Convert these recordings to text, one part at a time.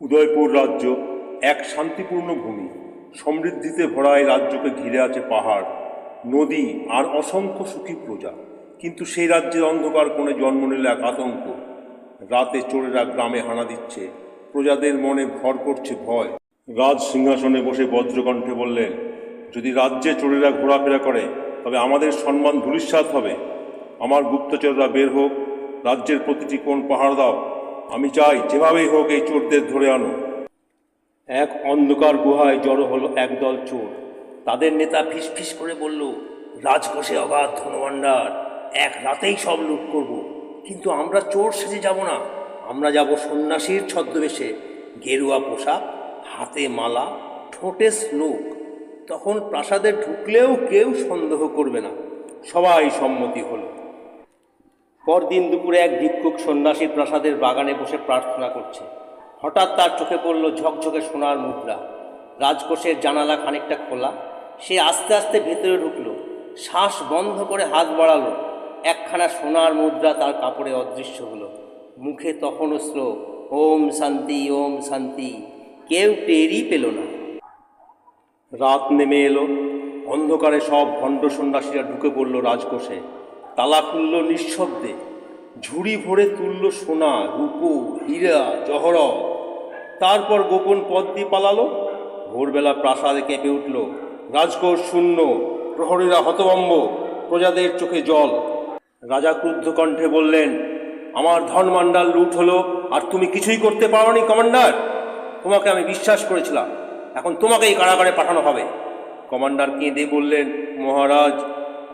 উদয়পুর রাজ্য এক শান্তিপূর্ণ ভূমি। সমৃদ্ধিতে ভরা এই রাজ্যকে ঘিরে আছে পাহাড়, নদী আর অসংখ্য সুখী প্রজা। কিন্তু সেই রাজ্যের অন্ধকার কোণে জন্ম নিল এক আতঙ্ক। রাতে চোরেরা গ্রামে হানা দিচ্ছে, প্রজাদের মনে ভর করছে ভয়। রাজ সিংহাসনে বসে বজ্রকণ্ঠে বললেন, যদি রাজ্যে চোরেরা ঘোরাফেরা করে, তবে আমাদের সম্মান ধূলিসাৎ হবে। আমার গুপ্তচররা বের হোক, রাজ্যের প্রতিটি কোণ পাহাড় দাও। আমি চাই যেভাবেই হোক এই চোরদের ধরে আনো। এক অন্ধকার গুহায় জড়ো হলো একদল চোর। তাদের নেতা ফিস ফিস করে বলল, রাজকোষে অগাধ ধনভাণ্ডার, এক রাতেই সব লুট করব। কিন্তু আমরা চোর সেজে যাব না। আমরা যাব সন্ন্যাসীর ছদ্মবেশে। গেরুয়া পোশাক, হাতে মালা, ঠোঁটে শ্লোক। তখন প্রাসাদে ঢুকলেও কেউ সন্দেহ করবে না। সবাই সম্মতি হলো। পরদিন দুপুরে এক ভিক্ষুক সন্ন্যাসীর প্রাসাদের বাগানে বসে প্রার্থনা করছে। হঠাৎ তার চোখে পড়ল ঝকঝকে সোনার মুদ্রা। রাজকোষের জানালা খানিকটা খোলা। সে আস্তে আস্তে ভেতরে ঢুকলো। শ্বাস বন্ধ করে হাত বাড়ালো। একখানা সোনার মুদ্রা তার কাপড়ে অদৃশ্য হলো। মুখে তখনও শ্লোক, ওম শান্তি ওম শান্তি। কেউ টেরই পেল না। রাত নেমে এলো। অন্ধকারে সব ভণ্ড সন্ন্যাসীরা ঢুকে পড়ল রাজকোষে। তালা খুলল নিঃশব্দে। ঝুড়ি ভরে তুলল সোনা, রূপো, হীরা জহরত তারপর গোপন পথ দিয়ে পালালো। ভোরবেলা প্রাসাদে কেঁপে উঠল। রাজকোষ শূন্য, প্রহরীরা হতভম্ব, প্রজাদের চোখে জল। রাজা ক্রুদ্ধ কণ্ঠে বললেন, আমার ধনমান্ডাল লুট হলো, আর তুমি কিছুই করতে পারোনি, কমান্ডার। তোমাকে আমি বিশ্বাস করেছিলাম। এখন তোমাকে এই কারাগারে পাঠানো হবে। কমান্ডার কেঁদে বললেন, মহারাজ,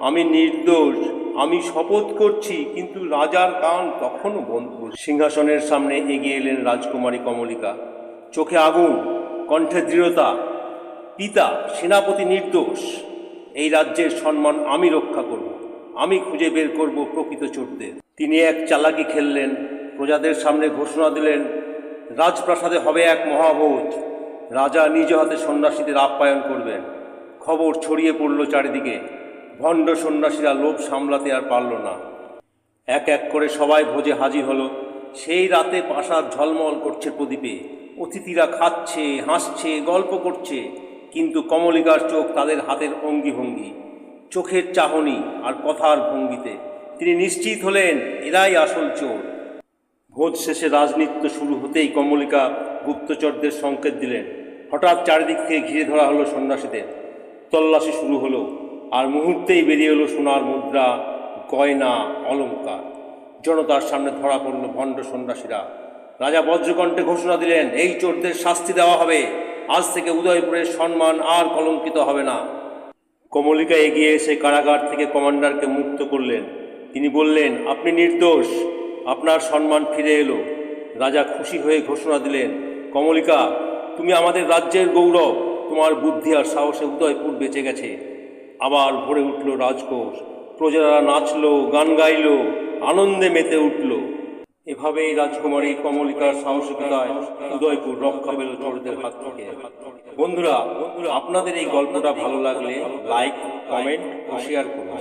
আমি নির্দোষ। আমি শপথ করছি, কিন্তু রাজার কান তখনও বন্ধ। সিংহাসনের সামনে এগিয়ে এলেন রাজকুমারী কমলিকা। চোখে আগুন, কণ্ঠে দৃঢ়তা। পিতা, সেনাপতি নির্দোষ। এই রাজ্যের সম্মান আমি রক্ষা করব। আমি খুঁজে বের করব প্রকৃত চোরদের। তিনি এক চালাকি খেললেন, প্রজাদের সামনে ঘোষণা দিলেন, রাজপ্রাসাদে হবে এক মহাভোজ রাজা নিজ হাতে সন্ন্যাসীদের আপ্যায়ন করবেন। খবর ছড়িয়ে পড়ল চারিদিকে। ভণ্ড সন্ন্যাসীরা লোভ সামলাতে আর পারল না। এক এক করে সবাই ভোজে হাজির হলো। সেই রাতে প্রাসাদ ঝলমল করছে প্রদীপে। অতিথিরা খাচ্ছে, হাসছে, গল্প করছে। কিন্তু কমলিকার চোখ তাদের হাতের অঙ্গি ভঙ্গি চোখের চাহনি আর কথার ভঙ্গিতে। তিনি নিশ্চিত হলেন, এরাই আসল চোর। ভোজ শেষে রাজনৃত্য শুরু হতেই কমলিকা গুপ্তচরদের সংকেত দিলেন। হঠাৎ চারিদিক থেকে ঘিরে ধরা হলো সন্ন্যাসীদের। তল্লাশি শুরু হলো। আর মুহূর্তেই বেরিয়ে এলো সোনার মুদ্রা, গয়না অলঙ্কার জনতার সামনে ধরা পড়ল ভণ্ড সন্ন্যাসীরা। রাজা বজ্রকণ্ঠে ঘোষণা দিলেন, এই চোরদের শাস্তি দেওয়া হবে। আজ থেকে উদয়পুরের সম্মান আর কলঙ্কিত হবে না। কমলিকা এগিয়ে এসে কারাগার থেকে কমান্ডারকে মুক্ত করলেন। তিনি বললেন, আপনি নির্দোষ। আপনার সম্মান ফিরে এলো। রাজা খুশি হয়ে ঘোষণা দিলেন, কমলিকা, তুমি আমাদের রাজ্যের গৌরব। তোমার বুদ্ধি আর সাহসে উদয়পুর বেঁচে গেছে। আবার ভরে উঠল রাজকোষ। প্রজারা নাচল, গান গাইল, আনন্দে মেতে উঠল। এভাবেই রাজকুমারী কমলিকার সাহসিকতায় উদয়পুর রক্ষা পেল চোরদের হাত থেকে। বন্ধুরা বন্ধুরা আপনাদের এই গল্পটা ভালো লাগলে লাইক কমেন্ট ও শেয়ার করুন।